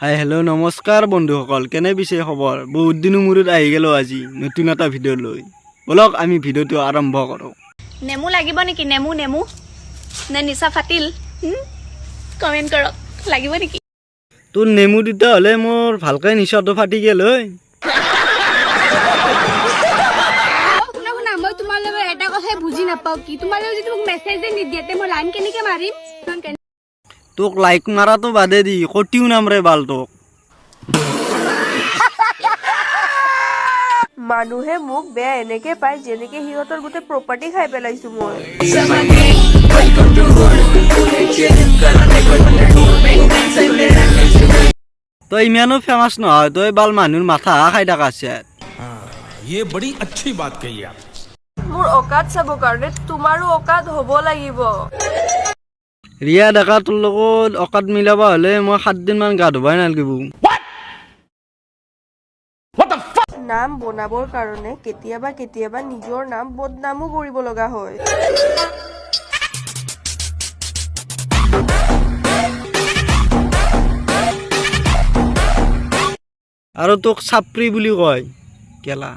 Hi hello নমস্কাৰ বন্ধুসকল। কেনে পিছে খবৰ? বহুত দিনৰ মূৰত আহি গ'লো আজি নতুন এটা ভিডিঅ' লৈ। ব'লক আমি ভিডিঅ'টো আৰম্ভ কৰোঁ। নেমু লাগিব নেকি? নেমু নেমু। নে নিচা ফাটিল? কমেণ্ট কৰক। লাগিব নেকি? তোৰ নেমু দুটা হ'লে মোৰ ভালকৈ নিচাটো ফাটি গ'ল ঐ। শুনা মই তোমালোকৰ এটা কথাই বুজি নাপাওঁ কি? তোমালোকে যদি মোক মেছেজে নিদিয়ে মই লাইন কেনেকে মাৰিম? তোক লাইক মারা তো বাদে দি কটিও নামরে বাল তোক। মানুহে মোক বেয়া এনেকে পাই যেনেকে সিহঁতৰ গোটেই প্ৰপাৰ্টি খাই পেলাইছো মই। তই ইমানো ফেমাছ নহয় তই বাল মানুহৰ মাথা খাই থকা আছে মোৰ অকাত চাব কাৰণে তোমাৰো অকাত হ'ব লাগিব। ৰিয়া ডেকা তোৰ লগত অকাত মিলাব হ'লে মই সাতদিনমান গা ধুবাই নালাগিব। নাম বনাবৰ কাৰণে কেতিয়াবা কেতিয়াবা নিজৰ নাম বদনামো কৰিব লগা হয়। আৰু তোক চাপৰি বুলি কয় কেলা।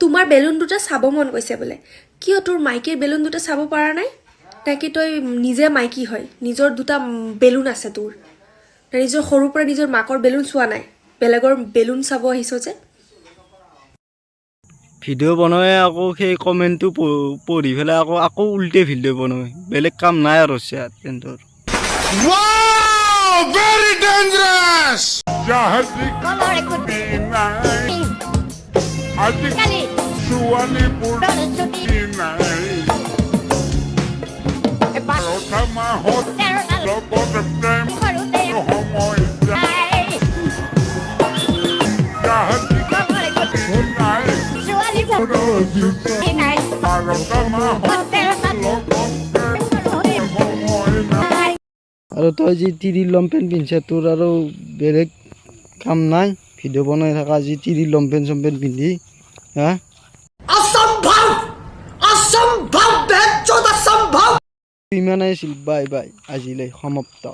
তোমাৰ বেলুন দুটা চাব মন গৈছে বোলে। কিয় তোৰ মাইকীৰ বেলুন দুটা চাব পৰা নাই? তাকে তই নিজে মাইকী হয়। নিজৰ দুটা বেলুন আছে তোৰ। তই নিজৰ সৰুৰ পৰা নিজৰ মাকৰ বেলুন চোৱা নাই। বেলেগৰ বেলুন চাব আহিছ যে। ভিডিঅ' বনাই আকৌ সেই কমেণ্টটো পঢ়ি পেলাই আকৌ আকৌ উল্টে ভিডিঅ' বনাই। বেলেগ কাম নাই আৰু তেন্তৰ। আৰু তই যি তিৰি লমপেণ্ট পিন্ধছে তোৰ আৰু বেলেগ কাম নাই ভিডিঅ' বনাই থকা যি তিৰি লমপেণ্ট চমপেণ্ট পিন্ধি হা? ইমানেই আছিল বাই বাই। আজিলৈ সমাপ্ত।